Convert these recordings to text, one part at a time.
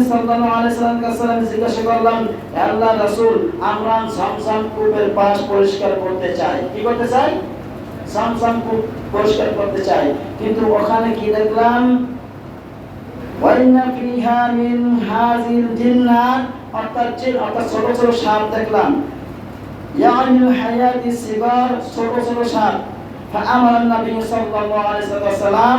সাল্লাল্লাহু আলাইহি সাল্লাম জিজ্ঞাসা করলাম হে আল্লাহ রাসূল আমরা সামসাম কূপের পাশ পরিষ্কার করতে চাই কি করতে চাই সামসাম কূপ পরিষ্কার করতে চাই কিন্তু ওখানে কি দেখলাম ওয়াইনা ফিহা মিন হাজিল জিন্নাত অর্থাৎ জিন অর্থাৎ ছোট ছোট সাপ দেখলাম ইয়ানিল হায়াতি সিবার ছোট ছোট সাপ فأمر النبي صلى الله عليه وسلم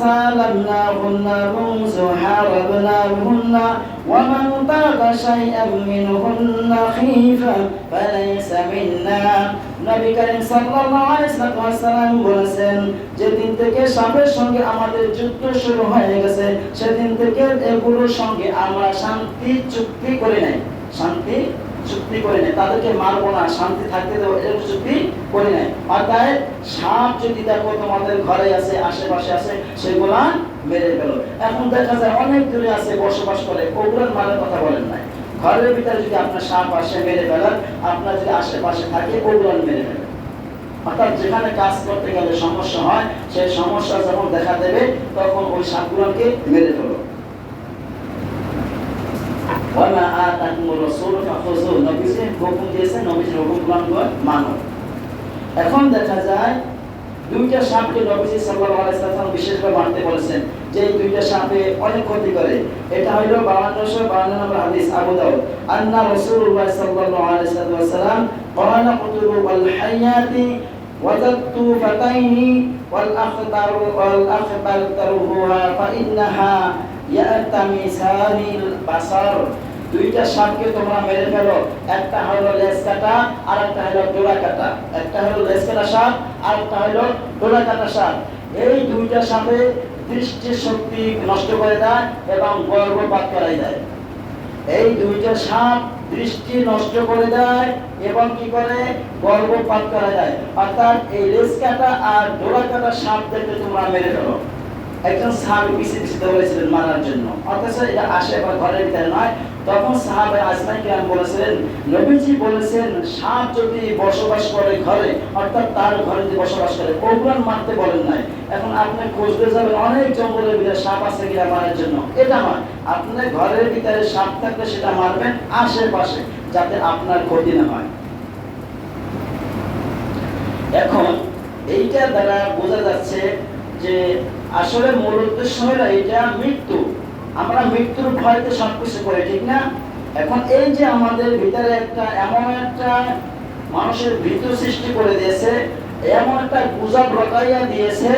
সালামনাহুন্না মুযু হারাবনাহুন্না ওয়া মান তারাকা শাইআন মিনহুন্না খীফা ফালাইসা মিন্না নবী করিম সাল্লাল্লাহু আলাইহি বলেছেন, যেদিন থেকে সাপের সঙ্গে আমাদের যুদ্ধ শুরু হয়ে গেছে, সেদিন থেকে এগুলোর সঙ্গে আমরা শান্তি চুক্তি করে নাই। শান্তি? চুক্তি করে নেয়, তাদেরকে মারবো না শান্তি থাকতে দেবো, এরকম চুক্তি করে নেয় আর তাই সাপ যদি দেখো তোমাদের ঘরে আছে, আশেপাশে আছে, সেগুলা মেরে ফেলো। এখন দেখা যায় অনেক দূরে আছে, বসবাস করে, ওগুলোর মারার কথা বলেন নাই। ঘরের ভিতরে যদি আপনার সাপ আসে, মেরে ফেলেন আপনার যদি আশেপাশে থাকে, ওগুলো মেরে ফেলেন অর্থাৎ যেখানে কাজ করতে গেলে সমস্যা হয়, সেই সমস্যা যখন দেখা দেবে, তখন ওই সাপগুলোকে মেরে ফেলো। ওয়ামা আতাকুমুর রাসূল ফাখুযু নবীজি হুকুম দিয়েছে নবীজির হুকুম পালন করে মানো এখন দেখা যায় দুইটা সাপকে নবীজি সাল্লাল্লাহু আলাইহি সাল্লাম বিশেষভাবে মানতে বলেছেন যে এই দুইটা সাপে অনেক ক্ষতি করে এটা হলো 5252 নম্বর হাদিস আবু দাউদ আন্না রাসূলুল্লাহ সাল্লাল্লাহু আলাইহি ওয়াসাল্লাম قال قتلوا والحيات وجدت فتين والأخضر والأخبر ترهها فإنها ইয়াতামিসানিল বাসার। দুইটা সাপকে তোমরা মেরে ফেলো। একটা হলো কাটা আর একটা হলো কাটা। একটা হলো কাটা সাপ আর একটা হলো কাটা সাপ। এই দুইটা সাপে দৃষ্টি শক্তি নষ্ট করে দেয় এবং গর্ভপাত করাই দেয়। এই দুইটা সাপ দৃষ্টি নষ্ট করে দেয় এবং কি করে? গর্ভপাত করা যায় অর্থাৎ এই লেজ কাটা আর ডোরা কাটা সাপ দেখে তোমরা মেরে ফেলো। একজন সাহাবি পিছিয়ে দৌড়েছিলেন মারার জন্য। অথচ এটা আসে বা ঘরের ভিতরে নয়, তখন সাহাবে আজমাই কিরাম বলেছিলেন, নবীজি বলেছেন, সাপ যদি বসবাস করে ঘরে, অর্থাৎ তার ঘরে যদি বসবাস করে ওগুলান মারতে বলেন নাই। এখন আপনি খুঁজতে যাবেন, অনেক জঙ্গলের ভিতরে সাপ আছে কিনা মারার জন্য। এটা নয় আপনি ঘরের ভিতরে সাপ থাকলে সেটা মারবেন, আশেপাশে, যাতে আপনার ক্ষতি না হয়। এখন এইটা দ্বারা বোঝা যাচ্ছে যে আসলে মূল উদ্দেশ্য হলো এটা মৃত্যু। আমরা মৃত্যুর ভয়তে সবকিছু করি, ঠিক না? এখন এই যে আমাদের ভিতরে একটা, এমন একটা মানুষের ভিতর সৃষ্টি করে দিয়েছে, এমন একটা গুজব রকাইয়া দিয়েছে,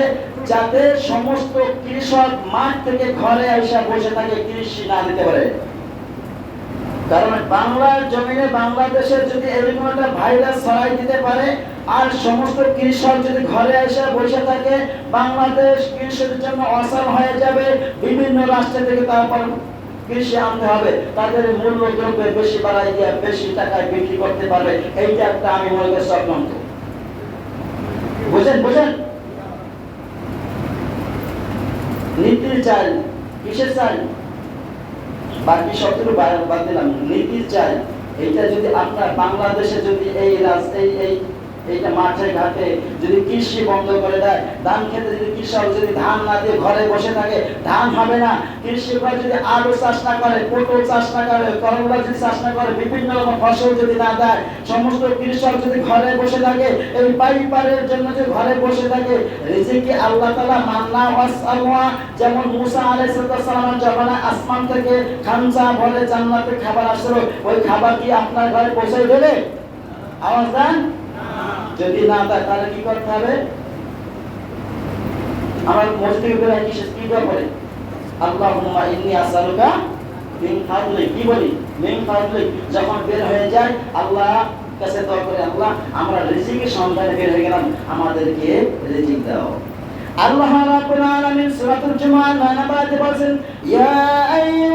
যাতে সমস্ত কৃষক মাঠ থেকে ঘরে এসে বসে থাকে, কৃষি না দিতে পারে। কারণ বাংলার জমিনে বাংলাদেশের যদি এরকম একটা ভাইরাস ছড়াই দিতে পারে, আর সমস্ত কৃষক যদি ঘরে এসে বসে থাকে, বাংলাদেশ কৃষির জন্য অসল হয়ে যাবে, বিভিন্ন রাষ্ট্র থেকে তারপর কৃষি আনতে হবে, তাদের মূল্য দ্রব্য বেশি বাড়াই দিয়ে বেশি টাকায় বিক্রি করতে পারবে, এইটা একটা আমি মনে করি বুঝেন বুঝেন নীতির চাল, কিসের চাল? বাকি সবগুলো বাদ দিলাম। নীতির চাই। এটা যদি আপনার বাংলাদেশে যদি এই রাজ- এই এই এইটা মাঠে ঘাটে যদি কৃষি বন্ধ করে দেয়, ধান খেতে যদি কৃষক যদি ধান না দিয়ে ঘরে বসে থাকে, ধান হবে না। কৃষি যদি আলু চাষ না করে, পটল চাষ না করে করলা যদি চাষ না করে, বিভিন্ন রকম ফসল যদি না দেয়, সমস্ত কৃষক যদি ঘরে বসে থাকে, এই পাইপারের জন্য যে ঘরে বসে থাকে, রিজিকি আল্লাহ তাআলা মান্না ওয়াসআলওয়া যেমন মুসা আলাইহিস সালামের জমানায় আসমান থেকে খামসা বলে জান্নাতে খাবার আসলো, ওই খাবার কি আপনার ঘরে পৌঁছে দেবে? আওয়াজ দেন। যদি না দেয় তাহলে কি করতে হবে? আমার মসজিদে হয় কি কি করে আল্লাহুম্মা ইন্নী আসআলুকা মিন ফাদলিক কি বলি? মিন ফাদলিক যখন বের হয়ে যায়, আল্লাহ কাছে দোয়া করে, আল্লাহ, আমরা রিজিকের সন্ধানে বের হয়ে গেলাম, আমাদেরকে রিজিক দাও। আল্লাহ রাব্বুল আলামিন সূরাতুল জুমআ 9 নম্বর বলেন ইয়া আইয়ুহাল্লাযীনা